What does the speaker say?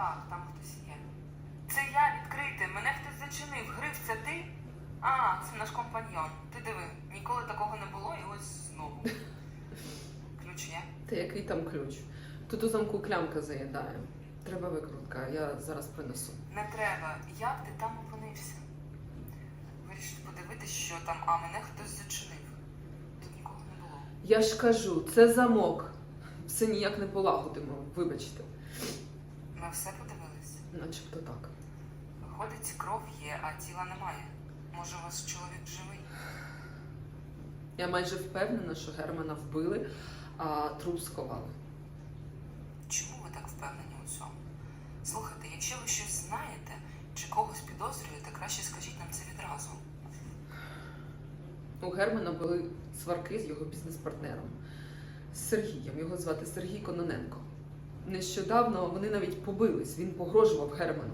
Так, там хтось є. Це я відкрити, мене хтось зачинив. Гриф, це ти? А, це наш компаньйон. Ти диви, ніколи такого не було і ось знову. Ключ є? Та який там ключ? Тут у замку клямка заїдає. Треба викрутка, я зараз принесу. Не треба. Як ти там опинився? Вирішив подивитись, що там, а мене хтось зачинив. Тут нікого не було. Я ж кажу, це замок. Все ніяк не полагодимо, вибачте. Ми все подивились. Начебто так. Виходить, кров є, а тіла немає. Може, у вас чоловік живий? Я майже впевнена, що Германа вбили, а труп сховали. Чому ви так впевнені у цьому? Слухайте, якщо ви щось знаєте чи когось підозрюєте, краще скажіть нам це відразу. У Германа були сварки з його бізнес-партнером з Сергієм. Його звати Сергій Кононенко. Нещодавно вони навіть побились, він погрожував Герману.